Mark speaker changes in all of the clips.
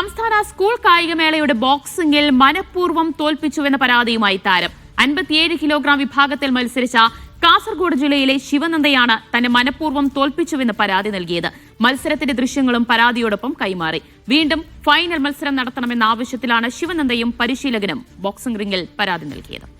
Speaker 1: സംസ്ഥാന സ്കൂൾ കായികമേളയുടെ ബോക്സിംഗിൽ മനഃപൂർവം തോൽപ്പിച്ചുവെന്ന പരാതിയുമായി താരം. അൻപത്തിയേഴ് കിലോഗ്രാം വിഭാഗത്തിൽ മത്സരിച്ച കാസർഗോഡ് ജില്ലയിലെ ശിവനന്ദയാണ് തന്നെ മനഃപൂർവം തോൽപ്പിച്ചുവെന്ന് പരാതി നൽകിയത്. മത്സരത്തിന്റെ ദൃശ്യങ്ങളും പരാതിയോടൊപ്പം കൈമാറി. വീണ്ടും ഫൈനൽ മത്സരം നടത്തണമെന്ന ആവശ്യത്തിലാണ് ശിവനന്ദയും പരിശീലകനും ബോക്സിംഗ് റിംഗിൽ പരാതി നൽകിയത്.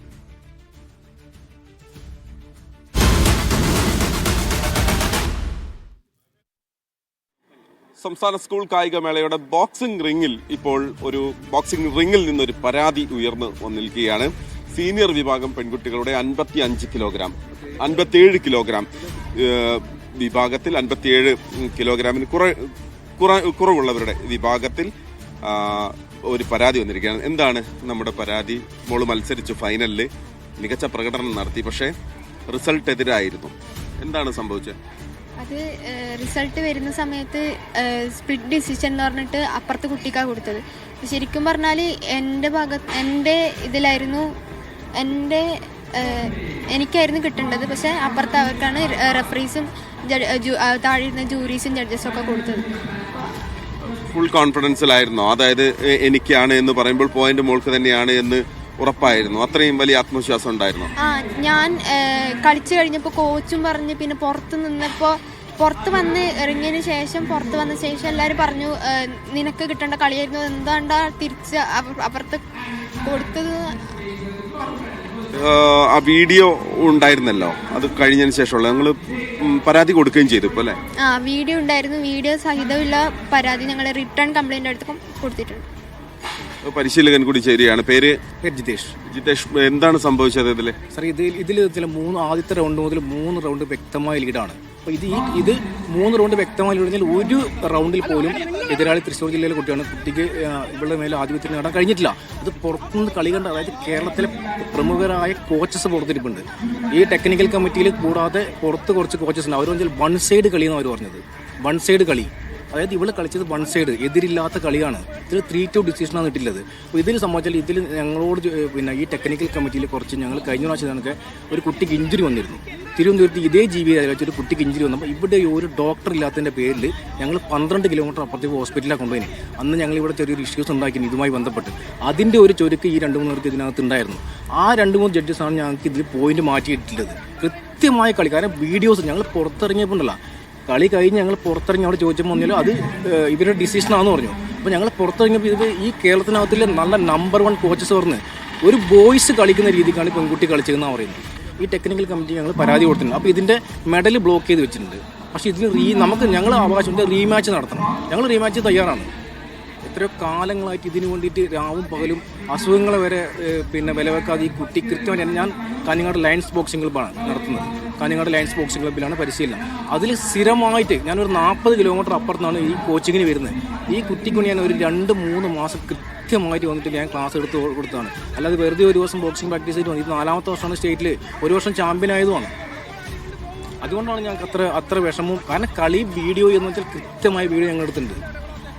Speaker 2: സംസ്ഥാന സ്കൂൾ കായികമേളയുടെ ബോക്സിംഗ് റിംഗിൽ ഇപ്പോൾ ഒരു ബോക്സിംഗ് റിംഗിൽ നിന്നൊരു പരാതി ഉയർന്നു വന്നിരിക്കുകയാണ്. സീനിയർ വിഭാഗം പെൺകുട്ടികളുടെ അൻപത്തി അഞ്ച് കിലോഗ്രാം അൻപത്തിയേഴ് കിലോഗ്രാം വിഭാഗത്തിൽ അൻപത്തിയേഴ് കിലോഗ്രാമിന് കുറ കുറ- കുറവുള്ളവരുടെ വിഭാഗത്തിൽ ഒരു പരാതി വന്നിരിക്കുകയാണ്. എന്താണ് നമ്മുടെ പരാതി? മോൾ മത്സരിച്ചു ഫൈനലിൽ മികച്ച പ്രകടനം നടത്തി പക്ഷേ റിസൾട്ട് എതിരായിരുന്നു എന്താണ് സംഭവിച്ചത്?
Speaker 3: അത് റിസൾട്ട് വരുന്ന സമയത്ത് സ്പ്ലിറ്റ് ഡിസിഷൻ എന്ന് പറഞ്ഞിട്ട് അപ്പുറത്തെ കുട്ടിക്കാണ് കൊടുത്തത്. ശരിക്കും പറഞ്ഞാൽ എന്റെ ഭാഗത്ത് എന്റെ ഇതിലായിരുന്നു എന്റെ എനിക്കായിരുന്നു കിട്ടേണ്ടത്. പക്ഷേ അപ്പുറത്ത് അവർക്കാണ് റെഫറീസും താഴെയിരുന്ന ജൂറീസും ജഡ്ജസും ഒക്കെ കൊടുത്തത്.
Speaker 2: ഫുൾ കോൺഫിഡൻസിലായിരുന്നു അതായത് എനിക്കാണ് എന്ന് പറയുമ്പോൾ പോയിന്റ് മോൾക്ക് തന്നെയാണ് എന്ന് ഉറപ്പായിരുന്നു. അത്രയും വലിയ ആത്മവിശ്വാസം ഉണ്ടായിരുന്നു?
Speaker 3: ആ ഞാൻ കളിച്ചു കഴിഞ്ഞപ്പോൾ കോച്ചും പറഞ്ഞ് പിന്നെ പുറത്ത് നിന്നപ്പോൾ പുറത്ത് വന്ന് ഇറങ്ങിയതിന് ശേഷം പുറത്ത് വന്ന ശേഷം എല്ലാവരും പറഞ്ഞു നിനക്ക് കിട്ടേണ്ട കളിയായിരുന്നു. എന്താണ്ടാ തിരിച്ച് അവർക്ക് അപ്പുറത്ത് കൊടുത്തത്?
Speaker 2: ആ വീഡിയോ ഉണ്ടായിരുന്നല്ലോ. അത് കഴിഞ്ഞതിന് ശേഷമുള്ള. ഞങ്ങൾ പരാതി കൊടുക്കുകയും ചെയ്തു ഇപ്പൊ അല്ലേ?
Speaker 3: ആ വീഡിയോ ഉണ്ടായിരുന്നു. വീഡിയോ സഹിതമുള്ള പരാതി ഞങ്ങൾ റിട്ടേൺ കംപ്ലൈന്റ് അടുത്ത് കൊടുത്തിട്ടുണ്ട്.
Speaker 2: പരിശീലകൻ കൂടി ചേരുകയാണ്. പേര്?
Speaker 4: പേര് ജിതേഷ്.
Speaker 2: ജിതേഷ് എന്താണ് സംഭവിച്ചത് ഇതിൽ
Speaker 4: സാർ ഇതിൽ ഇതിൽ ചില മൂന്ന് ആദ്യത്തെ റൗണ്ട് മുതൽ മൂന്ന് റൗണ്ട് വ്യക്തമായ ലീഡാണ് അപ്പോൾ ഇത് ഈ ഇത് മൂന്ന് റൗണ്ട് വ്യക്തമായി കഴിഞ്ഞാൽ ഒരു റൗണ്ടിൽ പോലും എതിരാളി തൃശ്ശൂർ ജില്ലയിലെ കുട്ടിയാണ്. കുട്ടിക്ക് ഇവളുടെ മേലെ ആധിപത്യം നേടാൻ കഴിഞ്ഞിട്ടില്ല. അത് പുറത്തുനിന്ന് കളി കണ്ട അതായത് കേരളത്തിലെ പ്രമുഖരായ കോച്ചസ് പുറത്തിരിപ്പുണ്ട്. ഈ ടെക്നിക്കൽ കമ്മിറ്റിയിൽ കൂടാതെ പുറത്ത് കുറച്ച് കോച്ചസ് ഉണ്ട്. അവർ പറഞ്ഞാൽ വൺ സൈഡ് കളി എന്നാണ് അവർ പറഞ്ഞത്. വൺ സൈഡ് കളി. അതായത് ഇവൾ കളിച്ചത് വൺ സൈഡ് എതിരില്ലാത്ത കളിയാണ്. ഇതിൽ ത്രീ ടു ഡിസിഷനാണ് കിട്ടില്ലത് അപ്പോൾ ഇതിൽ സംബന്ധിച്ചാൽ ഇതിൽ ഞങ്ങളോട് പിന്നെ ഈ ടെക്നിക്കൽ കമ്മിറ്റിയിൽ കുറച്ച് ഞങ്ങൾ കഴിഞ്ഞ പ്രാവശ്യം ഞങ്ങൾക്ക് ഒരു കുട്ടിക്ക് ഇഞ്ചുറി വന്നിരുന്നു. തിരുവനന്തപുരത്ത് ഇതേ ജീവി വെച്ചൊരു കുട്ടിക്ക് ഇഞ്ചുറി വന്നപ്പോൾ ഇവിടെ ഒരു ഡോക്ടർ ഇല്ലാത്തതിന്റെ പേരിൽ ഞങ്ങൾ പന്ത്രണ്ട് കിലോമീറ്റർ അപ്പുറത്തേക്ക് ഹോസ്പിറ്റലിലാണ് കൊണ്ടുപോയി അന്ന് ഞങ്ങൾ ഇവിടെ ചെറിയൊരു ഇഷ്യൂസ് ഉണ്ടാക്കി ഇതുമായി ബന്ധപ്പെട്ട്. അതിന്റെ ഒരു ചൊരുക്ക് ഈ രണ്ട് മൂന്ന് പേർക്ക് ഇതിനകത്ത് ഉണ്ടായിരുന്നു. ആ രണ്ട് മൂന്ന് ജഡ്ജസാണ് ഞങ്ങൾക്ക് ഇതിൽ പോയിന്റ് മാറ്റിയിട്ടുള്ളത്. കൃത്യമായ കളി. കാരണം വീഡിയോസ് ഞങ്ങൾ പുറത്തിറങ്ങിയപ്പോൾ ഉണ്ടല്ലോ. കളി കഴിഞ്ഞ് ഞങ്ങൾ പുറത്തിറങ്ങി അവിടെ ചോദിച്ചപ്പോൾ ഒന്നിലും അത് ഇവരുടെ ഡിസിഷനാണെന്ന് പറഞ്ഞു. അപ്പോൾ ഞങ്ങൾ പുറത്തിറങ്ങിയപ്പോൾ ഇത് ഈ കേരളത്തിനകത്തിലെ നല്ല നമ്പർ വൺ കോച്ചസ് പറഞ്ഞ് ഒരു ബോയ്സ് കളിക്കുന്ന രീതിക്കാണ് പെൺകുട്ടി കളിച്ചതെന്നാണ് പറയുന്നത്. ഈ ടെക്നിക്കൽ കമ്മിറ്റി ഞങ്ങൾ പരാതി കൊടുത്തിട്ടുണ്ട്. അപ്പോൾ ഇതിന്റെ മെഡൽ ബ്ലോക്ക് ചെയ്ത് വെച്ചിട്ടുണ്ട്. പക്ഷേ ഇതിന് റീ നമുക്ക് ഞങ്ങൾ അവകാശമുണ്ട് റീമാച്ച് നടത്തണം. ഞങ്ങൾ റീമാച്ച് തയ്യാറാണ്. എത്രയോ കാലങ്ങളായിട്ട് ഇതിനു വേണ്ടിയിട്ട് രാവും പകലും അസുഖങ്ങളെ വരെ പിന്നെ വിലവെക്കാതെ ഈ കുട്ടി കൃത്യമായി ഞാൻ കാഞ്ഞങ്ങാട് ലയൺസ് ബോക്സിംഗ് ക്ലബ്ബാണ് നടത്തുന്നത്. കാഞ്ഞങ്ങാട് ലയൺസ് ബോക്സിംഗ് ക്ലബ്ബിലാണ് പരിശീലനം. അതിൽ സ്ഥിരമായിട്ട് ഞാനൊരു നാൽപ്പത് കിലോമീറ്റർ അപ്പുറത്താണ് ഈ കോച്ചിങ്ങിന് വരുന്നത്. ഈ കുട്ടിക്ക് ഞാൻ ഒരു രണ്ട് മൂന്ന് മാസം കൃത്യമായിട്ട് വന്നിട്ട് ഞാൻ ക്ലാസ് എടുത്ത് കൊടുത്തതാണ്. അല്ലാതെ വെറുതെ ഒരു ദിവസം ബോക്സിംഗ് പ്രാക്ടീസ് ചെയ്ത് വന്നു. ഇത് നാലാമത്തെ വർഷമാണ് സ്റ്റേറ്റിൽ ഒരു വർഷം ചാമ്പ്യൻ ആയതുമാണ്. അതുകൊണ്ടാണ് ഞങ്ങൾക്ക് അത്ര അത്ര വിഷമവും. കാരണം കളി വീഡിയോ എന്ന് വെച്ചാൽ കൃത്യമായ വീഡിയോ ഞങ്ങൾ എടുത്തിട്ടുണ്ട്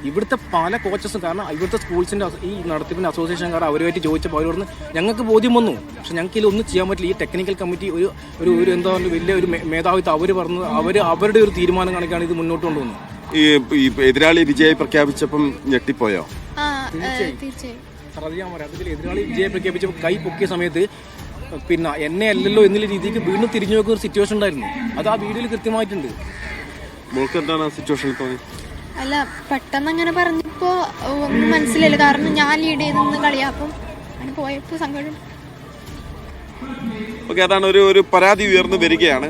Speaker 4: ഇവിടുത്തെ പല കോച്ചസും കാരണം ഇവിടുത്തെ സ്കൂൾസിന്റെ ഈ നടത്തിപ്പിന്റെ അസോസിയേഷൻകാർ അവരുമായിട്ട് ചോദിച്ചപ്പോൾ അവരോട് ഞങ്ങൾക്ക് ബോധ്യം വന്നു. പക്ഷെ ഞങ്ങൾക്ക് ഇതിലൊന്നും ചെയ്യാൻ പറ്റില്ല. ഈ ടെക്നിക്കൽ കമ്മിറ്റി ഒരു ഒരു ഒരു എന്താ പറയുക വലിയ ഒരു മേധാവിത്വം അവർ പറഞ്ഞു. അവർ അവരുടെ ഒരു തീരുമാനം കണക്കാണ് ഇത് മുന്നോട്ട് കൊണ്ടുവന്നത്.
Speaker 2: ഈ എതിരാളി വിജയി പ്രഖ്യാപിച്ചപ്പം ഞെട്ടിപ്പോയോ?
Speaker 3: തീർച്ചയായും.
Speaker 4: ഞാൻ പറയാം. അതിൽ എതിരാളി വിജയം പ്രഖ്യാപിച്ചപ്പോൾ കൈ പൊക്കിയ സമയത്ത് പിന്നെ എന്നെ അല്ലല്ലോ എന്നുള്ള രീതിക്ക് വീണ്ടും തിരിഞ്ഞു നോക്കുന്ന ഒരു സിറ്റുവേഷൻ ഉണ്ടായിരുന്നു. അത് ആ വീഡിയോയിൽ കൃത്യമായിട്ടുണ്ട്.
Speaker 2: മോൾക്ക് എന്താണ് ആ സിറ്റുവേഷൻ തോന്നി
Speaker 3: അല്ല പെട്ടെന്ന് അങ്ങനെ പറഞ്ഞപ്പോൾ ഒന്നും മനസ്സിലായില്ല. കാരണം ഞാൻ ലീഡ് ചെയ്ത് നിന്ന് കളിയാ. അപ്പം അങ്ങനെ പോയപ്പോൾ സങ്കടം.
Speaker 2: ഓക്കെ അതാണ് ഒരു ഒരു പരാതി ഉയർന്നു വരികയാണ്.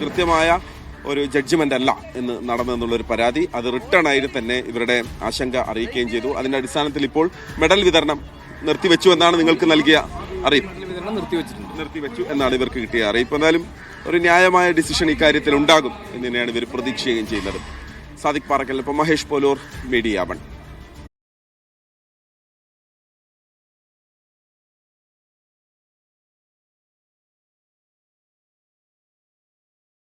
Speaker 2: കൃത്യമായ ഒരു ജഡ്ജ്മെന്റ് അല്ല എന്ന് നടന്നെന്നുള്ളൊരു പരാതി. അത് റിട്ടേൺ ആയിട്ട് തന്നെ ഇവരുടെ ആശങ്ക അറിയിക്കുകയും ചെയ്തു. അതിന്റെ അടിസ്ഥാനത്തിൽ ഇപ്പോൾ മെഡൽ വിതരണം നിർത്തിവെച്ചു എന്നാണ് നിങ്ങൾക്ക് നൽകിയ അറിയിപ്പ്. നിർത്തിവെച്ചു എന്നാണ് ഇവർക്ക് കിട്ടിയ അറിയിപ്പ്. എന്നാലും ഒരു ന്യായമായ ഡിസിഷൻ ഇക്കാര്യത്തിൽ ഉണ്ടാകും എന്ന് തന്നെയാണ് ഇവർ പ്രതീക്ഷിക്കുകയും ചെയ്യുന്നത്. സാദിഖ് ഇപ്പോൾ മഹേഷ് പോലൂർ മീഡിയ വൺ